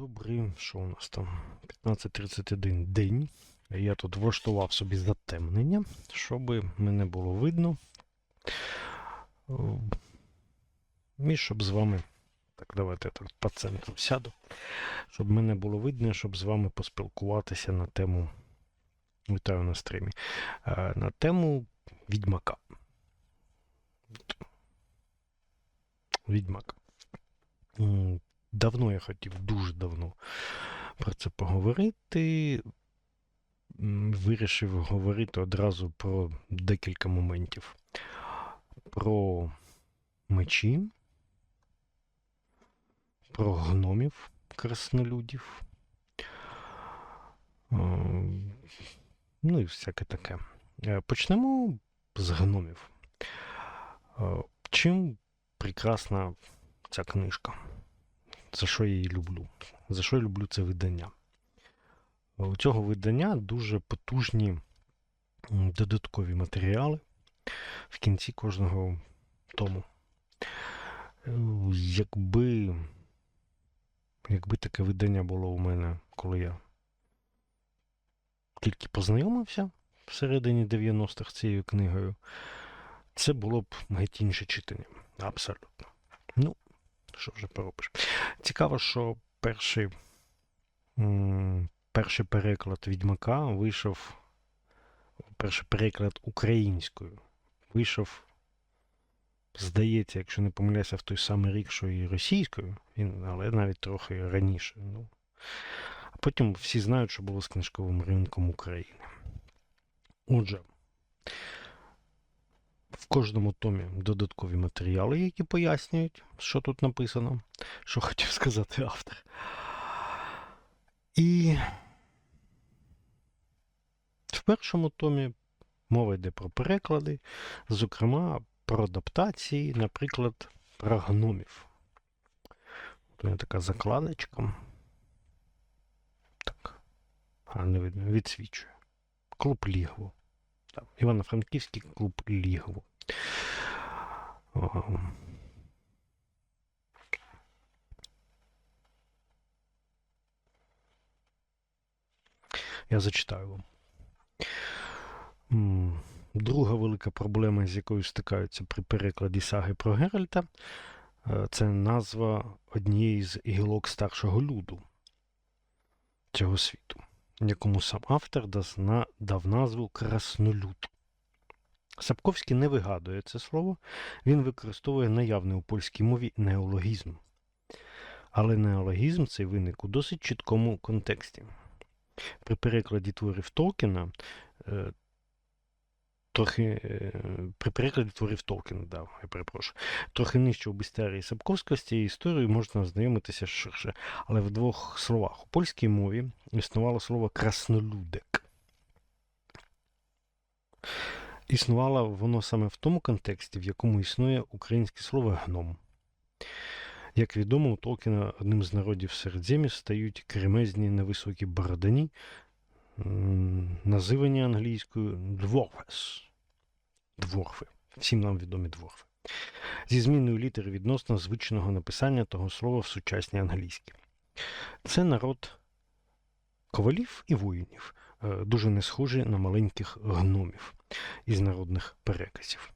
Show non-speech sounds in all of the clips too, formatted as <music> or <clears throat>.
Добрий, що у нас там? 15.31 день. Я тут влаштував собі затемнення, щоб мене було видно. О, І щоб з вами. Так, давайте я так по центру сяду. Щоб мене було видно, щоб з вами поспілкуватися на тему. Вітаю на стрімі. Е, На тему Відьмака. Відьмак. Давно я хотів, дуже давно про це поговорити. Вирішив говорити одразу про декілька моментів. Про мечі, про гномів краснолюдів. Е, Ну і всяке таке. Е, Почнемо з гномів. Е, Чим прекрасна ця книжка? За що я її люблю? За що я люблю це видання? У цього видання дуже потужні додаткові матеріали в кінці кожного тому. Е, Якби, якби таке видання було у мене, коли я тільки познайомився всередині 90-х цією книгою, це було б геть інше читання. Абсолютно. Ну, що вже поробиш. Цікаво, що перший, перший переклад Відьмака вийшов. Перший переклад українською вийшов, здається, якщо не помиляюся, в той самий рік, що і російською, але навіть трохи раніше. Ну. А потім всі знають, що було з книжковим ринком України. Отже, кожному томі додаткові матеріали, які пояснюють, що тут написано, що хотів сказати автор. І в першому томі мова йде про переклади, зокрема про адаптації, наприклад, про гномів. У мене така закладочка. Так. А, не видно, відсвічує. Клуб Лігво. Івано-Франківський клуб Лігво. Я зачитаю вам. Друга велика проблема, з якою стикаються при перекладі саги про Геральта, е, це назва однієї з гілок старшого люду цього світу, якому сам автор дав назву Краснолюд. Сапковський не вигадує це слово, він використовує наявний у польській мові неологізм. Але неологізм цей виник у досить чіткому контексті. При перекладі творів Толкіна е, трохи е, при перекладі творів Толкіна, да, я перепрошую, трохи нижче у бестіарії Сапковського з цією історією можна ознайомитися ширше. Але в двох словах. У польській мові існувало слово краснолюдек. Існувало воно саме в тому контексті, в якому існує українське слово гном. Як відомо, у Толкіна одним з народів Середзем'я стають кремезні невисокі бородані, називані англійською дворфес. Дворфи. Всім нам відомі дворфи. Зі зміною літери відносно звичного написання того слова в сучасній англійській. Це народ ковалів і воїнів, дуже не схожі на маленьких гномів із народних переказів.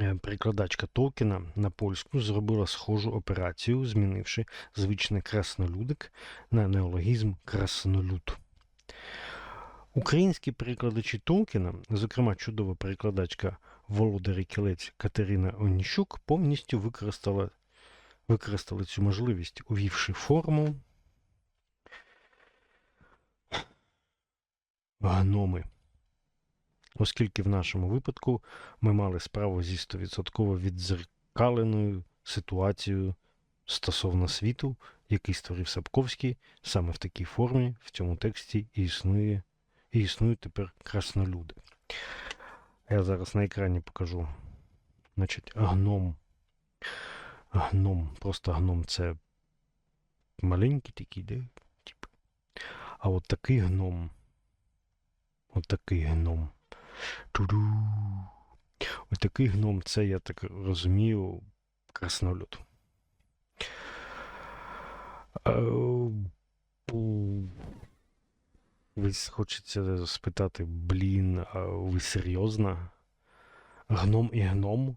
Е, Перекладачка Толкіна на польську зробила схожу операцію, змінивши звичний краснолюдик на неологізм краснолюд. Українські перекладачі Толкіна, зокрема чудова перекладачка Володарі Кілець Катерина Оніщук, повністю використала, використали цю можливість, увівши форму гноми. Оскільки в нашому випадку ми мали справу зі 100% віддзеркаленою ситуацією стосовно світу, який створив Сапковський, саме в такій формі в цьому тексті і існує, і існують тепер краснолюди. Я зараз на екрані покажу. Значить, гном. Гном, просто гном це маленький такий, де? А от такий гном. От такий гном. Ту-ду. Ось такий гном, це, я так розумію, краснолюд. Ви хочеться спитати, блін, а ви серйозно? Гном і гном?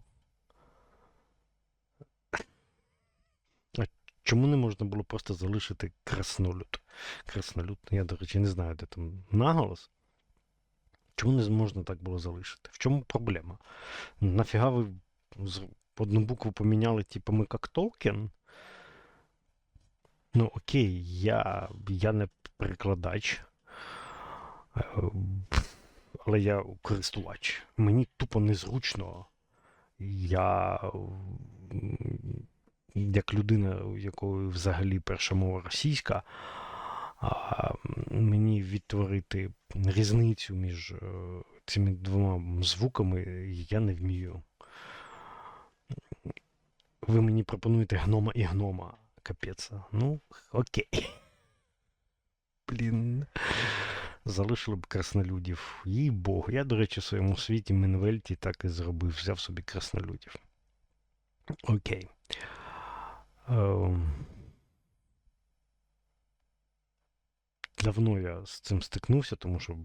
А чому не можна було просто залишити краснолюд? Краснолюд, я, до речі, не знаю, де там наголос. Чому не можна так було залишити? В чому проблема? Нафіга ви з- одну букву поміняли, типу, ми як Толкен? Ну, окей, я, я не перекладач, е, але я користувач. Мені тупо незручно. Я, як людина, у якої взагалі перша мова російська, мені відтворити різницю між е, цими двома звуками я не вмію. Ви мені пропонуєте гнома і гнома. Капець. Ну, окей. Блін. Залишили б краснолюдів. Їй Богу. Я, до речі, в своєму світі Мінвельті так і зробив. Взяв собі краснолюдів. Окей. Ем. Давно я з цим стикнувся, тому що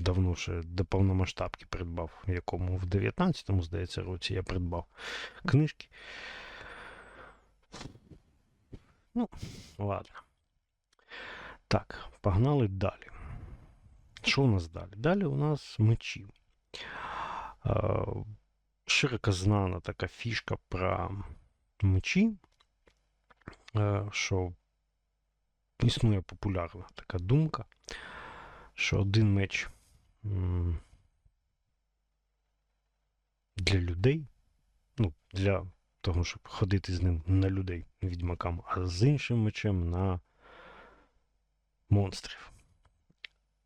давно ще до повномасштабки придбав, якому в 19-му, здається, році я придбав книжки. Ну, ладно. Так, погнали далі. Що у нас далі? Далі у нас мечі. Широко знана така фішка про мечі, е, що існує популярна така думка, що один меч для людей, ну, для того, щоб ходити з ним на людей, відьмакам, а з іншим мечем на монстрів.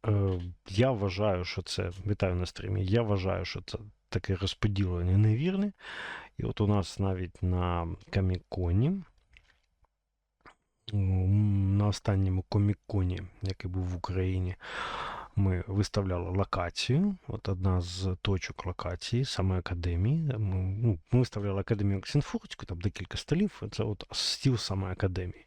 Е, я вважаю, що це. Вітаю на стрімі. Я вважаю, що це таке розподілення невірне. І от у нас навіть на Каміконі, на останньому коміконі, який був в Україні, ми виставляли локацію. От одна з точок локації, саме академії. Ми, ну, ми виставляли академію Оксенфуртську, там декілька столів. Це от стіл саме академії.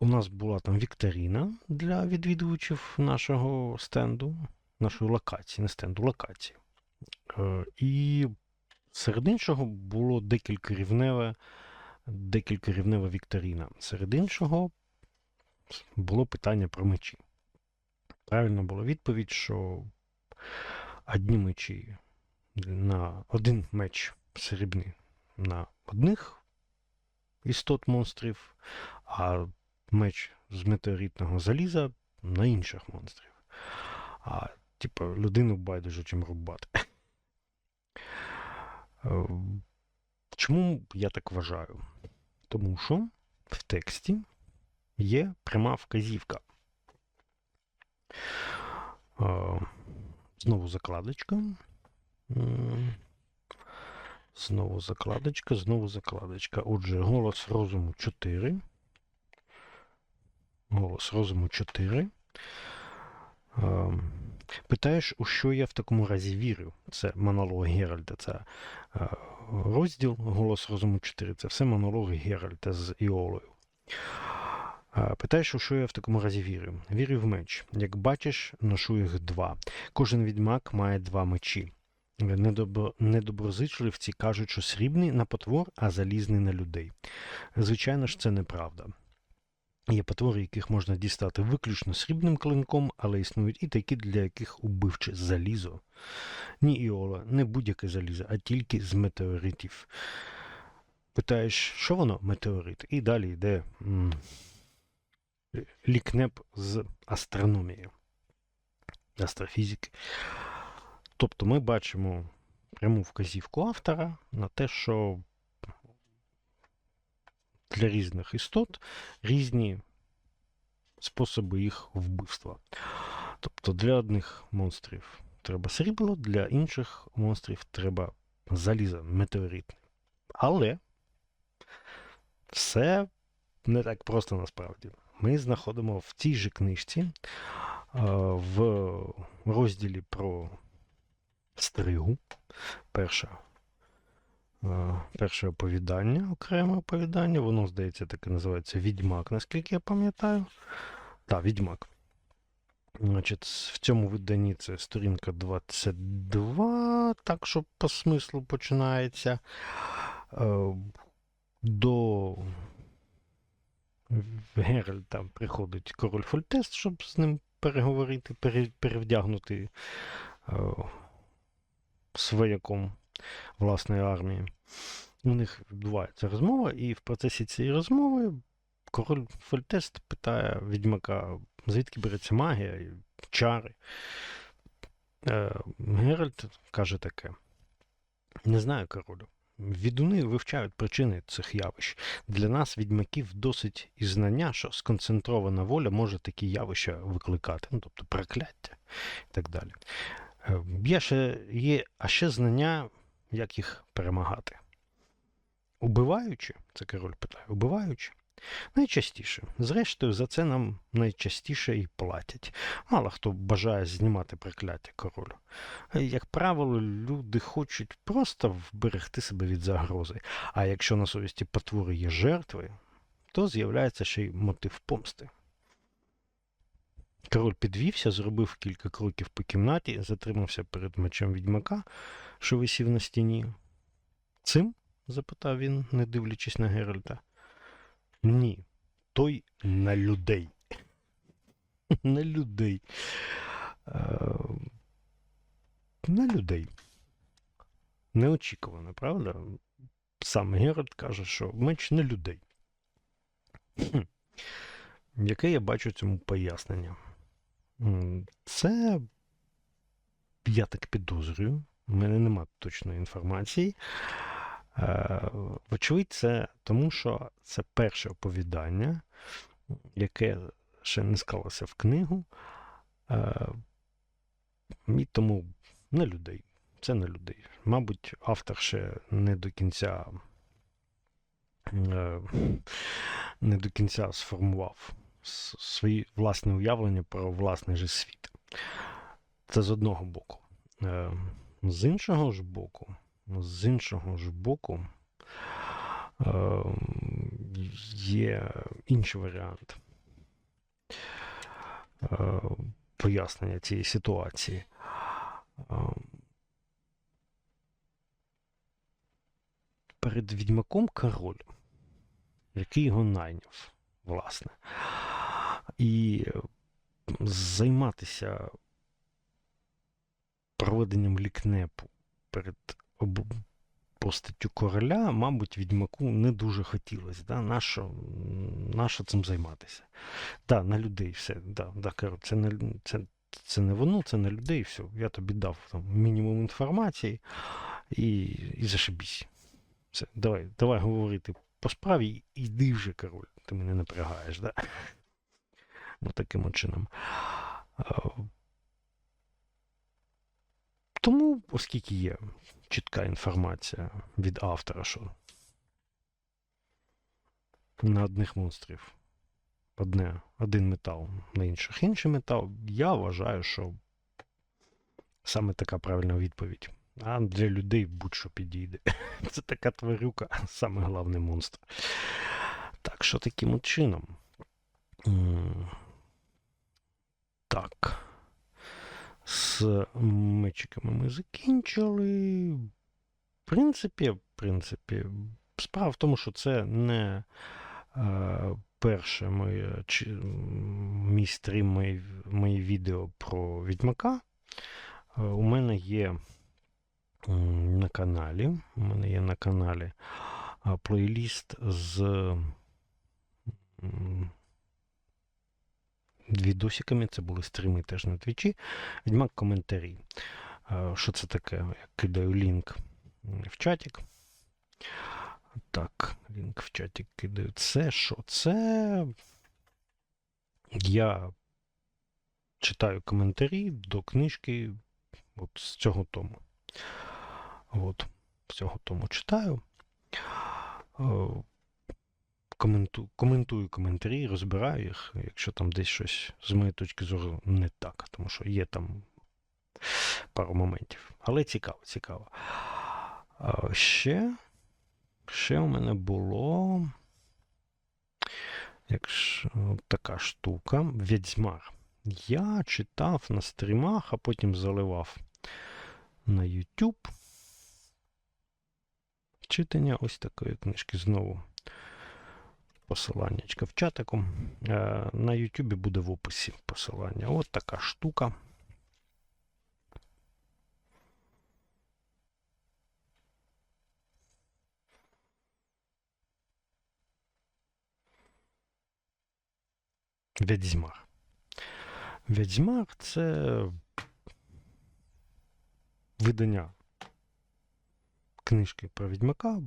У нас була там вікторина для відвідувачів нашого стенду, нашої локації, не стенду, локації. Е, І серед іншого було декілька рівневе, декілька рівнева вікторіна. Серед іншого було питання про мечі. Правильно була відповідь, що одні мечі на один меч срібний на одних істот монстрів, а меч з метеоритного заліза на інших монстрів. А, типу, людину байдуже чим рубати. Чому я так вважаю? Тому що в тексті є пряма вказівка. Знову закладочка. Знову закладочка, знову закладочка. Отже, голос розуму 4. Голос розуму 4. Питаєш, у що я в такому разі вірю? Це монолог Геральда. Це е, розділ Голос розуму 4. Це все монологи Геральда з Іолою. Е, Питаєш, у що я в такому разі вірю? Вірю в меч. Як бачиш, ношу їх два. Кожен відьмак має два мечі. Недобро... Недоброзичливці кажуть, що срібний на потвор, а залізний на людей. Звичайно ж, це неправда. Є потвори, яких можна дістати виключно срібним клинком, але існують і такі, для яких убивче залізо. Ні іола, не будь-яке залізо, а тільки з метеоритів. Питаєш, що воно метеорит? І далі йде м, лікнеп з астрономії, астрофізики. Тобто ми бачимо пряму вказівку автора на те, що для різних істот різні способи їх вбивства. Тобто для одних монстрів треба срібло, для інших монстрів треба залізо метеоритне. Але все не так просто насправді. Ми знаходимо в цій же книжці в розділі про стригу. Перша перше оповідання, окреме оповідання. Воно, здається, таке називається Відьмак, наскільки я пам'ятаю. Так, Відьмак. Значить, в цьому виданні це сторінка 22, так що по смислу починається. Е, До Геральта приходить король Фольтест, щоб з ним переговорити, перевдягнути е, свояком власної армії. У них відбувається розмова, і в процесі цієї розмови король Фольтест питає відьмака, звідки береться магія, чари. Е, Геральт каже таке: Не знаю, королю. Відуни вивчають причини цих явищ. Для нас, відьмаків, досить і знання, що сконцентрована воля може такі явища викликати, ну, тобто прокляття і так далі. Е, Є ще, є, а ще знання, як їх перемагати. Убиваючи, це король питає, убиваючи. Найчастіше. Зрештою, за це нам найчастіше і платять. Мало хто бажає знімати прокляття королю. Як правило, люди хочуть просто вберегти себе від загрози. А якщо на совісті потвори є жертви, то з'являється ще й мотив помсти. Король підвівся, зробив кілька кроків по кімнаті, затримався перед мечем відьмака, що висів на стіні. Цим? запитав він, не дивлячись на Геральта. Ні, той на людей. <laughs> На людей. Е, На людей. Неочікувано, правда? Сам Геральт каже, що меч на людей. <clears throat> Яке я бачу цьому пояснення? Це, я так підозрюю, в мене немає точної інформації. Е, Вочевидь, це тому, що це перше оповідання, яке ще не склалося в книгу. Е, І тому на людей. Це на людей. Мабуть, автор ще не до кінця е, не до кінця сформував свої власне уявлення про власний же світ. Це з одного боку. Е, З іншого ж боку, з іншого ж боку, е, є інший варіант е, пояснення цієї ситуації. Е, Перед відьмаком король, який його найняв, власне. І е, займатися проведенням лікнепу перед постаттю короля, мабуть, відьмаку не дуже хотілося. Да? Нащо, нащо цим займатися? Да, на людей все. Да, да, король, це, не, це, це не воно, це на людей, все. Я тобі дав там, мінімум інформації і, і зашибісь. Все, давай, давай говорити по справі, іди вже, король, ти мене напрягаєш, да? Ну, таким чином. Тому, оскільки є чітка інформація від автора, що на одних монстрів одне, один метал, на інших інший метал, я вважаю, що саме така правильна відповідь. А для людей будь-що підійде. <laughs> Це така тварюка, саме головний монстр. Так що таким чином. Так. З мечиками ми закінчили. В принципі, в принципі, справа в тому, що це не е, перше моє, чи, мій стрім, мої, мої відео про Відьмака. Е, у мене є м, на каналі. У мене є на каналі а, плейліст з відосиками. Це були стріми теж на твічі. Відьмак коментарі. Е, Що це таке? Я кидаю лінк в чатик. Так, лінк в чатик кидаю. Це що? Це я читаю коментарі до книжки от з цього тому. От, з цього тому читаю. Е, Коменту, коментую коментарі, розбираю їх, якщо там десь щось з моєї точки зору не так, тому що є там пару моментів. Але цікаво, цікаво. А ще Ще у мене було. Якщо така штука. Відьмар. Я читав на стрімах, а потім заливав на YouTube. Читання ось такої книжки знову. Посиланнячка в чатику. Е, На YouTube буде в описі посилання. От така штука. Відьмар. Відьмар це видання книжки про відьмака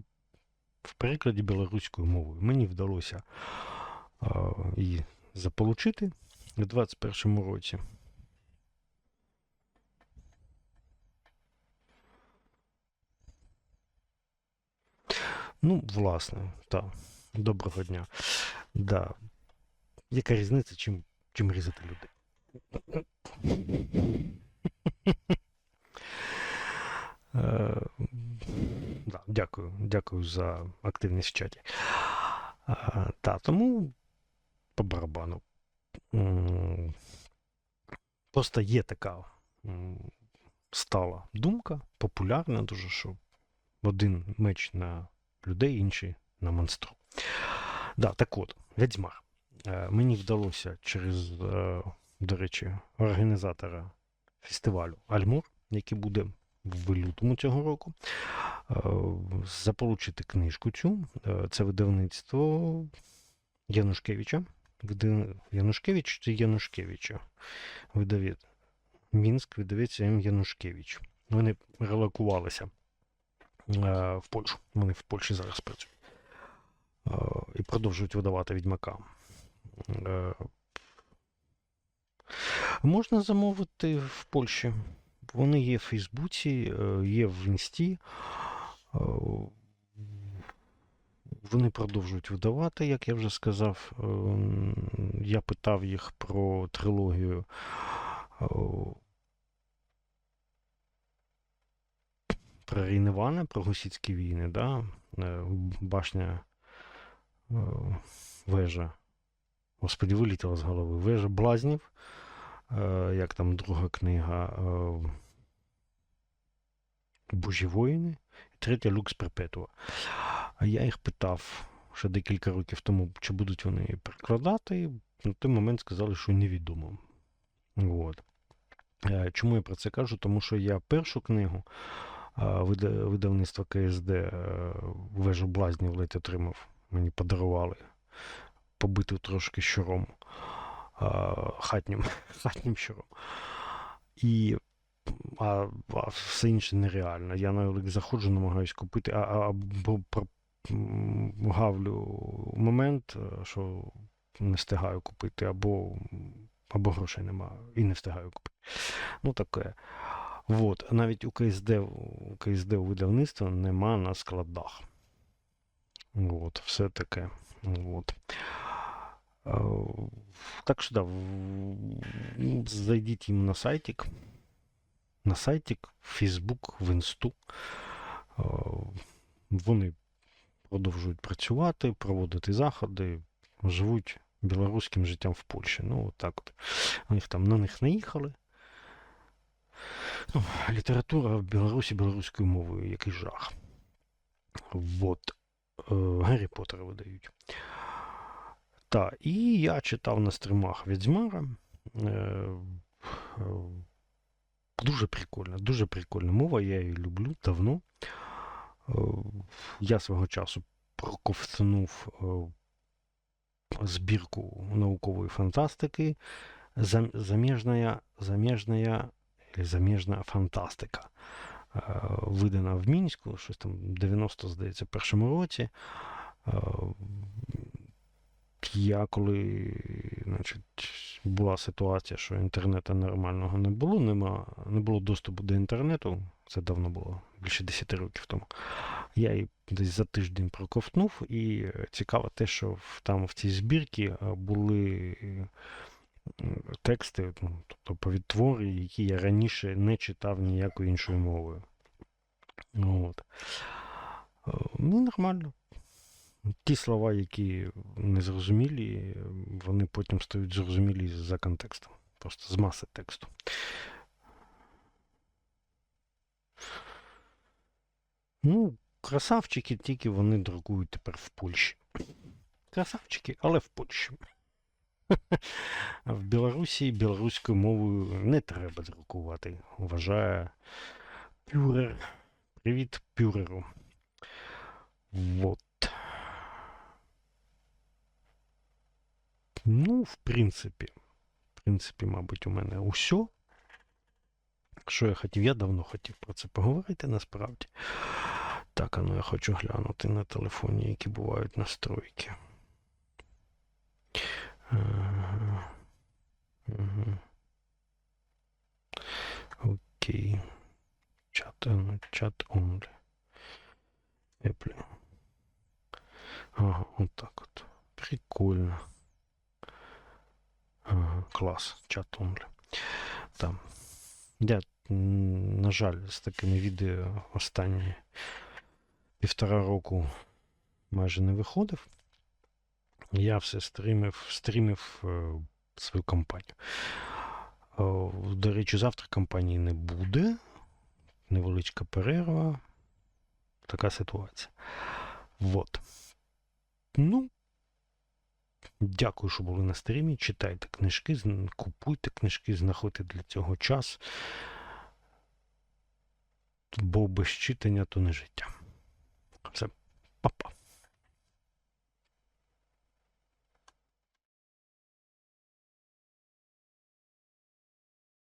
в перекладі білоруською мовою. Мені вдалося її заполучити у 21 році. Ну, власне, так. Доброго дня. Да. Яка різниця, чим, чим різати людей? Да, дякую, дякую за активність в чаті. Е, та, тому по барабану. Просто є така стала думка, популярна дуже, що один меч на людей, інший на монстру. Да, так от, Відьмар. Е, Мені вдалося через, е, до речі, організатора фестивалю Альмур, який буде в лютому цього року, заполучити книжку цю. Е, Це видавництво Янушкевича. Янушкевич чи Янушкевича? Видавець. Мінськ, видавець М. Янушкевич. Вони релокувалися е, в Польщу. Вони в Польщі зараз працюють. Е, І продовжують видавати відьмака. Е, Можна замовити в Польщі. Вони є в Фейсбуці, е, є в Інсті. Е, Вони продовжують видавати, як я вже сказав. Е, Я питав їх про трилогію. е, Про Рейневана, про гусіцькі війни, да? Е, Башня вежа. Господи, вилітіла з голови. Вежа блазнів. Як там друга книга Божі воїни. Третя Люкс Перпетуа. А я їх питав ще декілька років тому, чи будуть вони перекладати. На той момент сказали, що невідомо. От. Е, Чому я про це кажу? Тому що я першу книгу е, видавництва КСД е, Вежу блазнів ледь отримав. Мені подарували побиту трошки щуром, хатнім, <laughs> хатнім щуром. І а, а все інше нереально. Я на Олик заходжу, намагаюсь купити, а, а, або гавлю момент, е, що не встигаю купити, або, або грошей немає і не встигаю купити. Ну таке. Вот. Навіть у КСД, у КСД у видавництва нема на складах. От, все таке. От. Е, Так що да, зайдіть їм на сайтик. На сайтик, в Фейсбук, в Інсту. Е, Вони продовжують працювати, проводити заходи, живуть білоруським життям в Польщі. Ну, от так от. У них там на них наїхали. Ну, література в Білорусі білоруською мовою, який жах. Вот. Е, Гаррі Поттера видають. Так, і я читав на стримах Відьмара. Дуже прикольна, дуже прикольна мова, я її люблю давно. Е, Я свого часу проковтнув е, збірку наукової фантастики «Зам- заміжная, заміжная, заміжна фантастика. Е, Видана в Мінську, щось там 90, здається, першому році. Е, Я коли значить, була ситуація, що інтернету нормального не було, нема, не було доступу до інтернету, це давно було, більше 10 років тому. Я її десь за тиждень проковтнув, і е, цікаво те, що там в цій збірці е, були е, тексти, ну, тобто повідтвори, які я раніше не читав ніякою іншою мовою. От. Ну, нормально. Ті слова, які незрозумілі, вони потім стають зрозумілі за контекстом. Просто з маси тексту. Ну, красавчики тільки вони друкують тепер в Польщі. Красавчики, але в Польщі. <laughs> В Білорусі білоруською мовою не треба друкувати, вважає Пюрер. Привіт, Пюреру. Вот. Ну, в принципі, в принципі, мабуть, у мене усе. Що я хотів? Я давно хотів про це поговорити насправді. Так, а ну я хочу глянути на телефоні, які бувають настройки. Ага. Окей. Чат, е, чат only. Еплі. Ага, от так от. Прикольно. Ага, клас. Чат only. Там. Я, на жаль, з такими відео останні півтора року майже не виходив. Я все стрімив, стрімив е, свою компанію. О, До речі, завтра компанії не буде. Невеличка перерва. Така ситуація. Вот. Ну, дякую, що були на стрімі. Читайте книжки, купуйте книжки, знаходьте для цього час. Бо без читання то не життя. Все, па-па.